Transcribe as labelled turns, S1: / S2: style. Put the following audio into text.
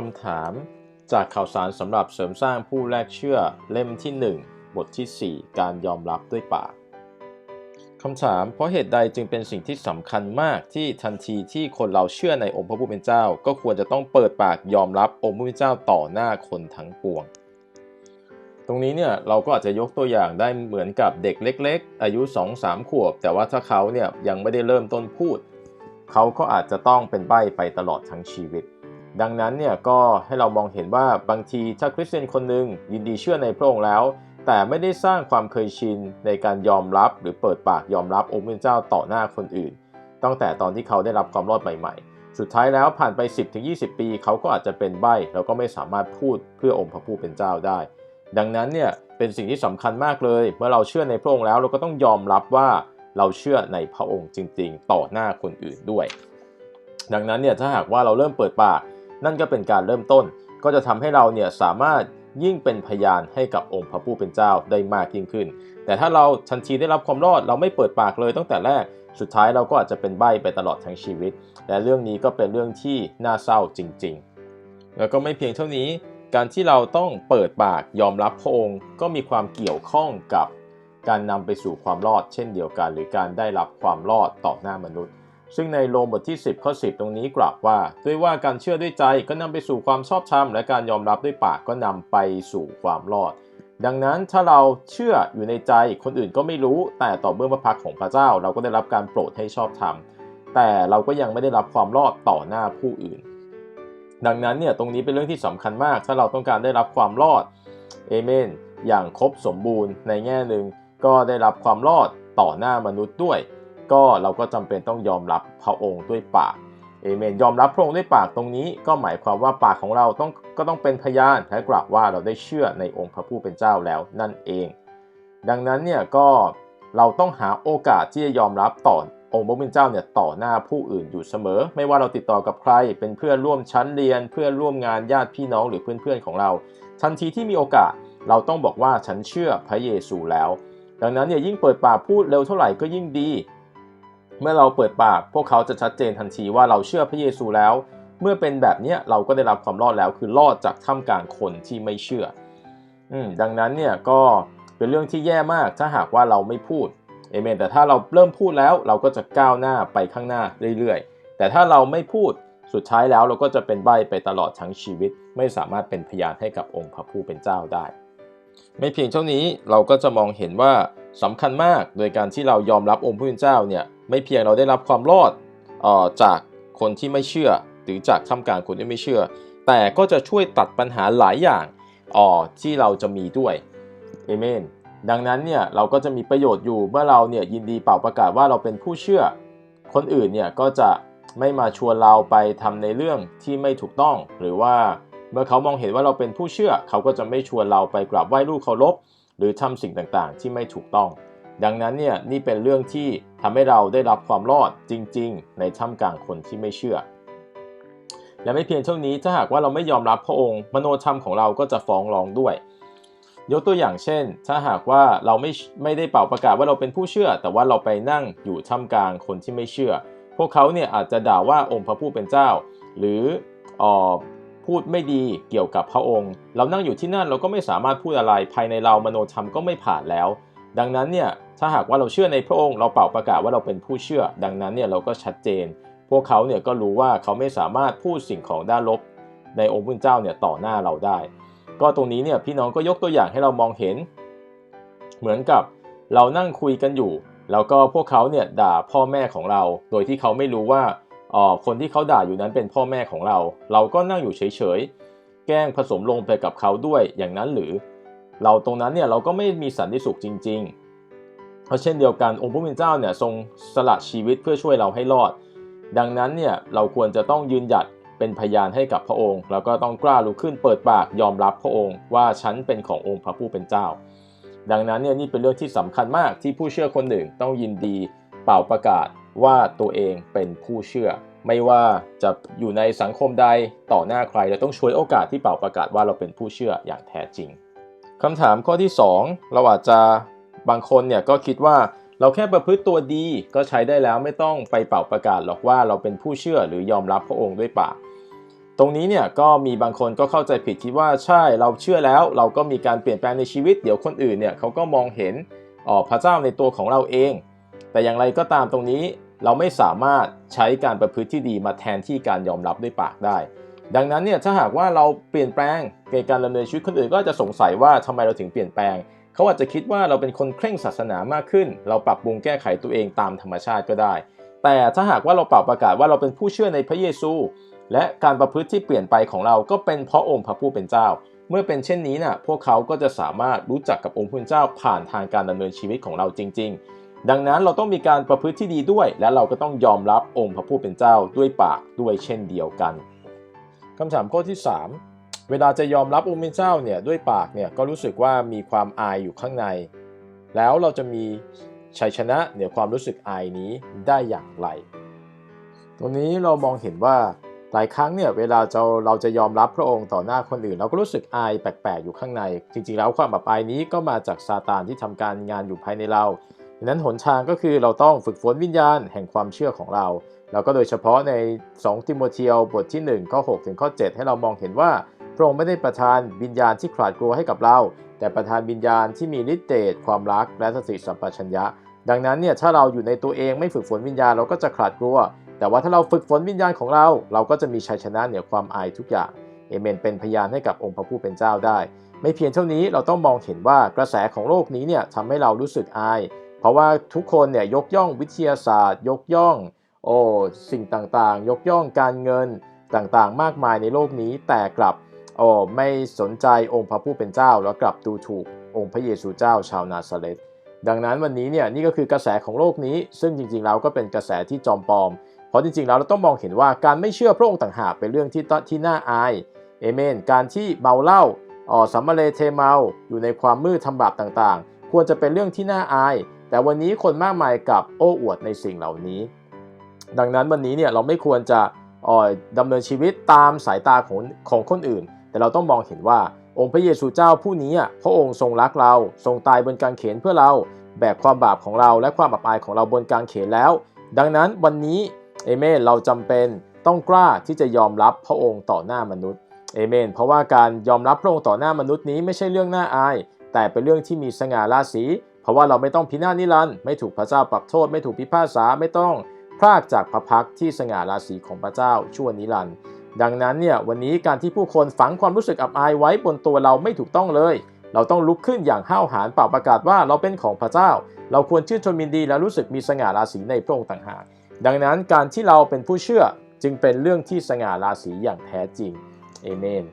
S1: คำถาม จากข่าวสารสำหรับเสริมสร้างผู้แลกเชื่อเล่มที่ 1 บทที่ 4 การยอมรับด้วยปากคำถาม เพราะเหตุใดจึงเป็นสิ่งที่สำคัญมากที่ทันทีที่คนเราเชื่อในองค์พระผู้เป็นเจ้า ก็ควรจะต้องเปิดปากยอมรับองค์พระผู้เป็นเจ้าต่อหน้าคนทั้งปวง ตรงนี้เนี่ยเราก็อาจจะยกตัวอย่างได้เหมือนกับเด็กเล็ก ๆ อายุ 2-3 ขวบ แต่ว่าถ้าเขาเนี่ยยังไม่ได้เริ่มต้นพูด เขาก็อาจจะต้องเป็นใบ้ไปตลอดทั้งชีวิต ดังนั้นเนี่ยก็ให้เรามองเห็นว่าบางทีถ้าคริสเตียนคนหนึ่งยินดีเชื่อในพระองค์แล้ว แต่ไม่ได้สร้างความเคยชินในการยอมรับหรือเปิดปากยอมรับองค์พระเจ้าต่อหน้าคนอื่น ตั้งแต่ตอนที่เขาได้รับความรอดใหม่ ๆ สุดท้ายแล้วผ่านไป 10-20 ปี เขาก็อาจจะเป็นใบ้แล้วก็ไม่สามารถพูดเพื่อองค์พระผู้เป็นเจ้าได้ ดังนั้นเนี่ยเป็นสิ่งที่สำคัญมากเลย เมื่อเราเชื่อในพระองค์แล้วเราก็ต้องยอมรับว่าเราเชื่อในพระองค์จริง ๆ ต่อหน้าคนอื่นด้วย ดังนั้นเนี่ยถ้าหากว่าเราเริ่มเปิดปาก นั่นก็เป็นการเริ่มต้น ก็จะทำให้เราเนี่ยสามารถยิ่งเป็นพยานให้กับองค์พระผู้เป็นเจ้าได้มากยิ่งขึ้น แต่ถ้าเราทันทีได้รับความรอดเราไม่เปิดปากเลยตั้งแต่แรก สุดท้ายเราก็อาจจะเป็นใบ้ไปตลอดทั้งชีวิต และเรื่องนี้ก็เป็นเรื่องที่น่าเศร้าจริง ๆ แล้วก็ไม่เพียงเท่านี้ การที่เราต้องเปิดปากยอมรับพระองค์ก็มีความเกี่ยวข้องกับการนำไปสู่ความรอดเช่นเดียวกัน หรือการได้รับความรอดต่อหน้ามนุษย์ ซึ่งในโรมบทที่ 10 ข้อ 10 ตรงนี้กล่าวว่า ด้วยว่าการเชื่อด้วยใจก็นำไปสู่ความชอบธรรม และการยอมรับด้วยปากก็นำไปสู่ความรอด ดังนั้นถ้าเราเชื่ออยู่ในใจคนอื่นก็ไม่รู้ แต่ต่อเมื่อพระพักของพระเจ้า เราก็ได้รับการโปรดให้ชอบธรรม แต่เราก็ยังไม่ได้รับความรอดต่อหน้าผู้อื่น ดังนั้นเนี่ยตรงนี้เป็นเรื่องที่สำคัญมาก ถ้าเราต้องการได้รับความรอดเอเมนอย่างครบสมบูรณ์ในแง่หนึ่งก็ได้รับความรอดต่อหน้ามนุษย์ด้วย ก็เราก็จำเป็นต้องยอมรับพระองค์ด้วยปากเอเมนยอมรับพระองค์ด้วยปากตรงนี้ก็หมายความว่าปากของเราต้องก็ต้องเป็นพยานและกล่าวว่าเราได้เชื่อในองค์พระผู้เป็นเจ้าแล้วนั่นเอง ดังนั้นเนี่ยก็เราต้องหาโอกาสที่จะยอมรับต่อองค์พระผู้เป็นเจ้าเนี่ยต่อหน้าผู้อื่นอยู่เสมอ ไม่ว่าเราติดต่อกับใคร เป็นเพื่อนร่วมชั้นเรียน เพื่อนร่วมงานญาติพี่น้องหรือเพื่อนๆของเรา ทันทีที่มีโอกาสเราต้องบอกว่าฉันเชื่อพระเยซูแล้ว ดังนั้นเนี่ยยิ่งเปิดปากพูดเร็วเท่าไหร่ก็ยิ่งดี เมื่อเราเปิดปากพวกเขาจะชัดเจนทันทีว่าเราเชื่อพระเยซูแล้ว เมื่อเป็นแบบนี้เราก็ได้รับความรอดแล้วคือรอดจากท่ามกลางคนที่ไม่เชื่ออืมดังนั้นเนี่ยก็เป็นเรื่องที่แย่มากถ้าหากว่าเราไม่พูดเอเมนแต่ถ้าเราเริ่มพูดแล้วเราก็จะก้าวหน้าไปข้างหน้าเรื่อยๆ แต่ถ้าเราไม่พูดสุดท้ายแล้วเราก็จะเป็นใบไปตลอดทั้งชีวิต ไม่สามารถเป็นพยานให้กับองค์พระผู้เป็นเจ้าได้ ไม่เพียงเท่านี้เราก็จะมองเห็นว่าสำคัญมากโดยการที่เรายอมรับองค์พระผู้เป็นเจ้าเนี่ยไม่เพียงเราได้รับความรอดออจากคนที่ไม่เชื่อ หรือจากท่ามกลางคนที่ไม่เชื่อ แต่ก็จะช่วยตัดปัญหาหลายอย่างออที่เราจะมีด้วยเอเมนดังนั้นเนี่ยเราก็จะมีประโยชน์อยู่เมื่อเราเนี่ยยินดีเป่าประกาศว่าเราเป็นผู้เชื่อ คนอื่นเนี่ยก็จะไม่มาชวนเราไปทำในเรื่องที่ไม่ถูกต้อง หรือว่า เมื่อเขามองเห็นว่าเราเป็นผู้เชื่อ เขาก็จะไม่ชวนเราไปกราบไหว้รูปเคารพหรือทำสิ่งต่างๆ ที่ไม่ถูกต้อง ดังนั้นเนี่ยนี่เป็นเรื่องที่ทำให้เราได้รับความรอดจริง ๆ ในท่ามกลางคนที่ไม่เชื่อ และไม่เพียงเท่านี้ถ้าหากว่าเราไม่ยอมรับพระองค์ มโนธรรมของเราก็จะฟ้องร้องด้วย ยกตัวอย่างเช่น ถ้าหากว่าเราไม่ไม่ได้เป่าประกาศว่าเราเป็นผู้เชื่อ แต่ว่าเราไปนั่งอยู่ท่ามกลางคนที่ไม่เชื่อ พวกเขาเนี่ยอาจจะด่าว่าองค์พระผู้เป็นเจ้า หรือออ พูดไม่ดีเกี่ยวกับพระองค์ เรานั่งอยู่ที่นั่นเราก็ไม่สามารถพูดอะไรภายในเรามโนธรรมก็ไม่ผ่านแล้ว ดังนั้นเนี่ยถ้าหากว่าเราเชื่อในพระองค์ เราเป่าประกาศว่าเราเป็นผู้เชื่อ ดังนั้นเนี่ยเราก็ชัดเจน พวกเขาเนี่ยก็รู้ว่าเขาไม่สามารถพูดสิ่งของด้านลบ ในองค์พระเจ้าเนี่ยต่อหน้าเราได้ ก็ตรงนี้เนี่ยพี่น้องก็ยกตัวอย่างให้เรามองเห็น เหมือนกับเรานั่งคุยกันอยู่ แล้วก็พวกเขาเนี่ยด่าพ่อแม่ของเรา โดยที่เขาไม่รู้ว่า ออคนที่เขาด่าอยู่นั้นเป็นพ่อแม่ของเรา เราก็นั่งอยู่เฉยๆ แกล้งผสมลงไปกับเขาด้วยอย่างนั้นหรือ เราตรงนั้นเนี่ยเราก็ไม่มีสันติสุขจริงๆ เพราะเช่นเดียวกันองค์พระผู้เป็นเจ้าเนี่ยทรงสละชีวิตเพื่อช่วยเราให้รอด ดังนั้นเนี่ยเราควรจะต้องยืนหยัดเป็นพยานให้กับพระองค์ แล้วก็ต้องกล้าลุกขึ้นเปิดปากยอมรับพระองค์ ว่าฉันเป็นขององค์พระผู้เป็นเจ้า ดังนั้นเนี่ยนี่เป็นเรื่องที่สำคัญมากที่ผู้เชื่อคนหนึ่งต้องยินดีเป่าประกาศ ว่าตัวเองเป็นผู้เชื่อ ไม่ว่าจะอยู่ในสังคมใดต่อหน้าใครเราต้องช่วยโอกาสที่เป่าประกาศว่าเราเป็นผู้เชื่ออย่างแท้จริงคำถามข้อที่ 2 เราอาจจะบางคนเนี่ยก็คิดว่าเราแค่ประพฤติตัวดีก็ใช้ได้แล้วไม่ต้องไปเป่าประกาศหรอกว่าเราเป็นผู้เชื่อหรือยอมรับพระองค์ด้วยปากตรงนี้เนี่ยก็มีบางคนก็เข้าใจผิดคิดว่าใช่เราเชื่อแล้ว เราก็มีการเปลี่ยนแปลงในชีวิต เดี๋ยวคนอื่นเนี่ยเขาก็มองเห็นอ๋อพระเจ้าในตัวของเราเอง แต่อย่างไรก็ตามตรงนี้ เราไม่สามารถใช้การประพฤติที่ดีมาแทนที่การยอมรับด้วยปากได้ ดังนั้นเนี่ยถ้าหากว่าเราเปลี่ยนแปลงในการดำเนินชีวิตคนอื่นก็จะสงสัยว่าทำไมเราถึงเปลี่ยนแปลง เขาอาจจะคิดว่าเราเป็นคนเคร่งศาสนามากขึ้น เราปรับปรุงแก้ไขตัวเองตามธรรมชาติก็ได้ แต่ถ้าหากว่าเราเป่าประกาศว่าเราเป็นผู้เชื่อในพระเยซู และการประพฤติที่เปลี่ยนไปของเราก็เป็นเพราะองค์พระผู้เป็นเจ้า เมื่อเป็นเช่นนี้น่ะพวกเขาก็จะสามารถรู้จักกับองค์พระผู้เป็นเจ้าผ่านทางการดำเนินชีวิตของเราจริง ๆ ดังนั้นเราต้องมีการประพฤติที่ดีด้วย และเราก็ต้องยอมรับองค์พระผู้เป็นเจ้าด้วยปากด้วยเช่นเดียวกันคำถามข้อที่ 3 เวลาจะยอมรับองค์เป็นเจ้าเนี่ยด้วยปากเนี่ยก็รู้สึกว่ามีความอายอยู่ข้างใน แล้วเราจะมีชัยชนะเหนือความรู้สึกอายนี้ได้อย่างไร ตรงนี้เรามองเห็นว่าหลายครั้งเนี่ยเวลาจะเราจะยอมรับพระองค์ต่อหน้าคนอื่น เราก็รู้สึกอายแปลกๆอยู่ข้างใน จริงๆแล้วความแบบอายนี้ก็มาจากซาตานที่ทำการงานอยู่ภายในเรา ดังนั้นหนทางก็คือเราต้องฝึกฝนวิญญาณแห่งความเชื่อของเรา แล้วก็โดยเฉพาะใน 2 ติโมเทียวบทที่ 1 ข้อ 6 ถึงข้อ 7 ให้เรามองเห็นว่า พระองค์ไม่ได้ประทานวิญญาณที่ขลาดกลัวให้กับเรา แต่ประทานวิญญาณที่มีฤทธิ์เดชความรักและสติสัมปชัญญะ ดังนั้นเนี่ยถ้าเราอยู่ในตัวเองไม่ฝึกฝนวิญญาณเราก็จะขลาดกลัว แต่ว่าถ้าเราฝึกฝนวิญญาณของเรา เราก็จะมีชัยชนะเหนือความอายทุกอย่างเอเมนเป็นพยานให้กับองค์พระผู้เป็นเจ้าได้ ไม่เพียงเท่านี้เราต้องมองเห็นว่ากระแสของโลกนี้เนี่ยทำให้เรารู้สึกอาย ราะว่าทุกคนเนี่ยยกย่องวิทยาศาสตร์ ยกย่องโอ้สิ่งต่างๆ ยกย่องการเงินต่างๆ มากมายในโลกนี้ แต่กลับโอ้ไม่สนใจองค์พระผู้เป็นเจ้า แล้วกลับดูถูกองค์พระเยซูเจ้าชาวนาซาเรตดังนั้นวันนี้เนี่ยนี่ก็คือกระแสของโลกนี้ ซึ่งจริงๆแล้วก็เป็นกระแสที่จอมปลอม เพราะจริงๆแล้วเราต้องมองเห็นว่าการไม่เชื่อพระองค์ต่างหากเป็นเรื่องที่ที่น่าอายเอเมน การที่เมาเหล้าอ๋อสัมมาเลเทเมาอยู่ในความมืดทำบาปต่างๆ ควรจะเป็นเรื่องที่น่าอาย แต่วันนี้คนมากมายกับโอ้อวดในสิ่งเหล่านี้ ดังนั้นวันนี้เนี่ยเราไม่ควรจะอ๋อดำเนินชีวิตตามสายตาของของคนอื่น แต่เราต้องมองเห็นว่าองค์พระเยซูเจ้าผู้นี้อะพระองค์ทรงรักเรา ทรงตายบนกางเขนเพื่อเรา แบกความบาปของเราและความอับอายของเราบนกางเขนแล้ว ดังนั้นวันนี้เอเมนเราจำเป็นต้องกล้าที่จะยอมรับพระองค์ต่อหน้ามนุษย์เอเมนเพราะว่าการยอมรับพระองค์ต่อหน้ามนุษย์นี้ไม่ใช่เรื่องน่าอาย แต่เป็นเรื่องที่มีสง่าราศี เพราะว่าเราไม่ต้องพินาศนิรันดร์ไม่ถูกพระเจ้าปรับโทษ ไม่ถูกพิพากษาไม่ต้องพรากจากพระพักที่สง่าราศีของพระเจ้าชั่วนิรันดร์ดังนั้นเนี่ยวันนี้การที่ผู้คนฝังความรู้สึกอับอายไว้บนตัวเราไม่ถูกต้องเลย เราต้องลุกขึ้นอย่างห้าวหาญเป่าประกาศว่าเราเป็นของพระเจ้า เราควรชื่นชมยินดีและรู้สึกมีสง่าราศีในพระองค์ต่างหากดังนั้นการที่เราเป็นผู้เชื่อจึงเป็นเรื่องที่สง่าราศีอย่างแท้จริงเอเมน